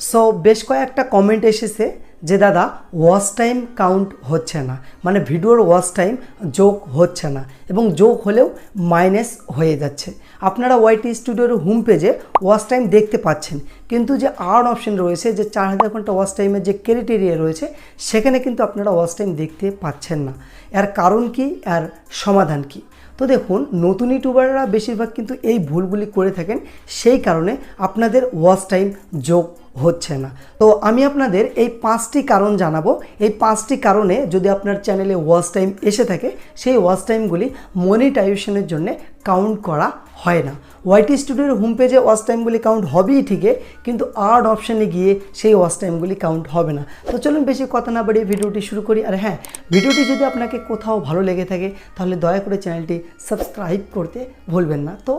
So বেশ কয়েকটা comment এসেছে যে, দাদা ওয়াচ টাইম কাউন্ট হচ্ছে না। মানে ভিডিওর ওয়াচ টাইম যোগ হচ্ছে না এবং যোগ হলেও মাইনাস হয়ে যাচ্ছে। আপনারা ওয়াইটি স্টুডিওর হোম পেজে ওয়াচ টাইম দেখতে পাচ্ছেন। কিন্তু যে আর অপশন রয়েছে, যে চার হাজার ঘণ্টা ওয়াচ টাইমের যে ক্রাইটেরিয়া রয়েছে, সেখানে কিন্তু আপনারা ওয়াচ টাইম দেখতে পাচ্ছেন না। এর কারণ কি? আর সমাধান কি? তো দেখুন, নতুন ইউটিউবাররা বেশিরভাগ কিন্তু এই ভুলগুলি করে থাকেন। সেই কারণে আপনাদের ওয়াচ টাইম যোগ হচ্ছে না। তো আমি আপনাদের এই পাঁচটি কারণ জানাব। এই পাঁচটি কারণে যদি আপনার চ্যানেলে ওয়াচ টাইম এসে থাকে, সেই ওয়াচ টাইমগুলি মনিটাইজেশনের জন্য কাউন্ট করা হয় না। ওয়াইটি স্টুডিওর হোম পেজে ওয়াচ টাইমগুলি কাউন্ট হবেই ঠিকই, কিন্তু আর্ট অপশানে গিয়ে সেই ওয়াচ টাইমগুলি কাউন্ট হবে না। তো চলুন বেশি কথা না বাড়িয়ে ভিডিওটি শুরু করি। আর হ্যাঁ ভিডিওটি যদি আপনাকে কোথাও ভালো লেগে থাকে, তাহলে দয়া করে চ্যানেলটি সাবস্ক্রাইব করতে ভুলবেন না। তো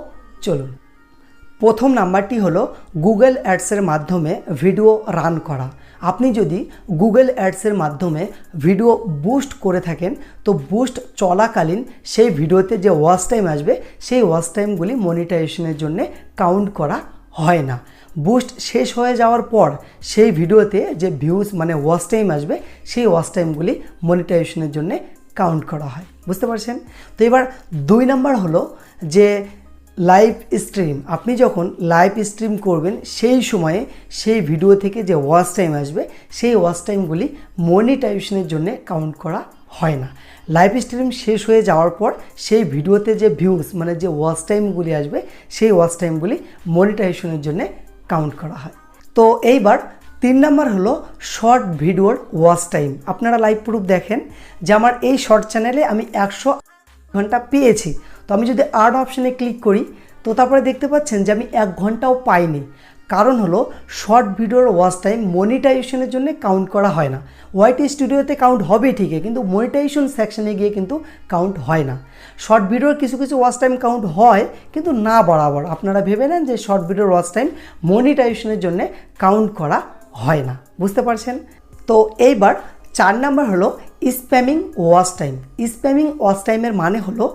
চলুন। প্রথম নাম্বারটি হলো গুগল অ্যাডসের মাধ্যমে ভিডিও রান করা। আপনি যদি গুগল অ্যাডসের মাধ্যমে ভিডিও বুস্ট করে থাকেন, তো বুস্ট চলাকালীন সেই ভিডিওতে যে ওয়াচ টাইম আসবে, সেই ওয়াচ টাইমগুলি মনিটাইজেশনের জন্য কাউন্ট করা হয় না। বুস্ট শেষ হয়ে যাওয়ার পর সেই ভিডিওতে যে ভিউজ মানে ওয়াচ টাইম আসবে, সেই ওয়াচ টাইমগুলি মনিটাইজেশনের জন্য কাউন্ট করা হয়। বুঝতে পারছেন? তো এবার দুই নাম্বার হলো যে লাইভ স্ট্রিম আপনি যখন লাইভ স্ট্রিম করবেন, সেই সময়ে সেই ভিডিও থেকে যে ওয়াচ টাইম আসবে, সেই ওয়াচ টাইমগুলি মনিটাইজেশনের জন্য কাউন্ট করা হয় না। লাইভ স্ট্রিম শেষ হয়ে যাওয়ার পর সেই ভিডিওতে যে ভিউজ মানে যে ওয়াচ টাইমগুলি আসবে, সেই ওয়াচ টাইমগুলি মনিটাইজেশনের জন্য কাউন্ট করা হয়। তো এইবার তিন নাম্বার হলো শর্ট ভিডিওর ওয়াচ টাইম আপনারা লাইভ প্রুফ দেখেন যে আমার এই শর্ট চ্যানেলে আমি একশো ঘণ্টা পেয়েছি। তো আমি যদি আর্ট অপশানে ক্লিক করি, তো তারপরে দেখতে পাচ্ছেন যে আমি এক ঘন্টাও পাইনি। কারণ হলো শর্ট ভিডিওর ওয়াচ টাইম মনিটাইজেশনের জন্য কাউন্ট করা হয় না। ওয়াইটি স্টুডিওতে কাউন্ট হবে ঠিকই, কিন্তু মনিটাইজেশন সেকশনে গিয়ে কিন্তু কাউন্ট হয় না। শর্ট ভিডিওর কিছু কিছু ওয়াচ টাইম কাউন্ট হয়, কিন্তু না বরাবর আপনারা ভেবে নেন যে শর্ট ভিডিওর ওয়াচ টাইম মনিটাইজেশনের জন্য কাউন্ট করা হয় না। বুঝতে পারছেন? তো এইবার চার নাম্বার হলো spamming watch time spamming watch টাইমের মানে হলো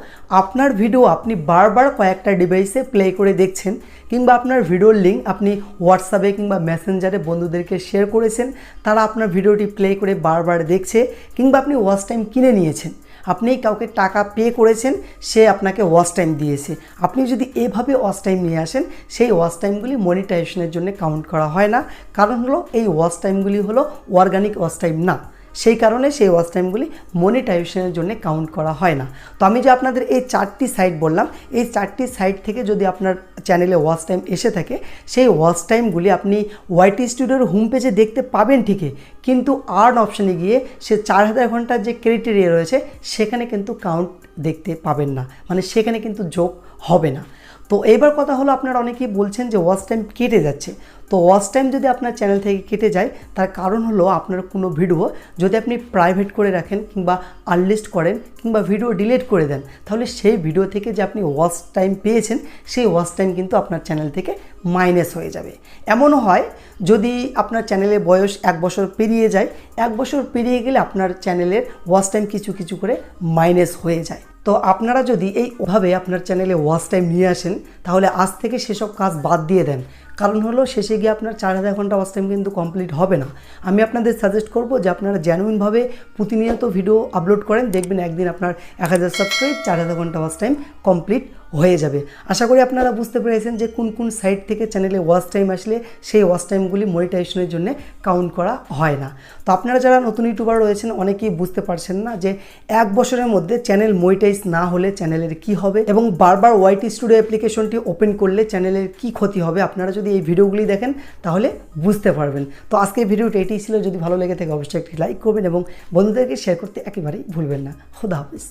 আপনার ভিডিও আপনি বারবার কয়েকটা ডিভাইসে প্লে করে দেখছেন কিংবা আপনার ভিডিওর লিঙ্ক আপনি হোয়াটসঅ্যাপে কিংবা মেসেঞ্জারে বন্ধুদেরকে শেয়ার করেছেন, তারা আপনার ভিডিওটি প্লে করে বারবার দেখছে কিংবা আপনি ওয়াচ টাইম কিনে নিয়েছেন। আপনি কাউকে টাকা পে করেছেন, সে আপনাকে ওয়াচ টাইম দিয়েছে। আপনি যদি এভাবে ওয়াচ টাইম নিয়ে আসেন, সেই ওয়াচ টাইমগুলি মনিটাইজেশনের জন্য কাউন্ট করা হয় না। কারণ হলো এই ওয়াচ টাইমগুলি হলো অর্গানিক ওয়াচ টাইম না। সেই কারণে সেই ওয়াচ টাইমগুলি মনিটাইজেশনের জন্য কাউন্ট করা হয় না। তো আমি যে আপনাদের এই চারটি সাইট বললাম, এই চারটি সাইট থেকে যদি আপনার চ্যানেলে ওয়াচ টাইম এসে থাকে, সেই ওয়াচ টাইমগুলি আপনি ওয়াইটি স্টুডিওর হোম পেজে দেখতে পাবেন ঠিকই, কিন্তু আর্ন অপশানে গিয়ে সে চার হাজার ঘণ্টার যে ক্রাইটেরিয়া রয়েছে, সেখানে কিন্তু কাউন্ট দেখতে পাবেন না। মানে সেখানে কিন্তু যোগ হবে না। তো এবার কথা হলো আপনার অনেকেই বলছেন যে ওয়াচ টাইম কেটে যাচ্ছে। তো ওয়াচ টাইম যদি আপনার চ্যানেল থেকে কেটে যায়, তার কারণ হলো আপনার কোনো ভিডিও যদি আপনি প্রাইভেট করে রাখেন কিংবা আনলিস্ট করেন কিংবা ভিডিও ডিলিট করে দেন, তাহলে সেই ভিডিও থেকে যে আপনি ওয়াচ টাইম পেয়েছেন, সেই ওয়াচ টাইম কিন্তু আপনার চ্যানেল থেকে মাইনাস হয়ে যাবে। এমনও হয় যদি আপনার চ্যানেলের বয়স এক বছর পেরিয়ে যায়, এক বছর পেরিয়ে গেলে আপনার চ্যানেলের ওয়াচ টাইম কিছু কিছু করে মাইনাস হয়ে যায়। তো আপনারা যদি এইভাবে আপনার চ্যানেলে ওয়াচ টাইম নিয়ে আসেন, তাহলে আজ থেকে সেসব কাজ বাদ দিয়ে দেন। কারণ হলো শেষে গিয়ে আপনার চার হাজার ঘণ্টা ওয়াচ টাইম কিন্তু কমপ্লিট হবে না। আমি আপনাদের সাজেস্ট করব যে আপনারা জেনুইনভাবে প্রতিনিয়ত ভিডিও আপলোড করেন, দেখবেন একদিন আপনার এক হাজার সাবস্ক্রাইব চার হাজার ঘণ্টা ওয়াচ টাইম কমপ্লিট হয়ে যাবে। আশা করি আপনারা বুঝতে পেরেছেন যে কোন কোন সাইট থেকে চ্যানেলে ওয়াচ টাইম আসলে সেই ওয়াচ টাইমগুলি মনিটাইজেশনের জন্য কাউন্ট করা হয় না। তো আপনারা যারা নতুন ইউটিউবার রয়েছেন, অনেকেই বুঝতে পারছেন না যে এক বছরের মধ্যে চ্যানেল মনিটাইজ না হলে চ্যানেলের কি হবে এবং বারবার ওয়াইটি স্টুডিও অ্যাপ্লিকেশনটি ওপেন করলে চ্যানেলের কি ক্ষতি হবে, আপনারা এই ভিডিওগুলি দেখেন, তাহলে বুঝতে পারবেন। তো আজকে ভিডিওটি এটি ছিল। যদি ভালো লেগে থাকে, অবশ্যই একটি লাইক করবেন এবং বন্ধুদেরকে শেয়ার করতে একেবারেই ভুলবেন না। খুদা হাফিজ।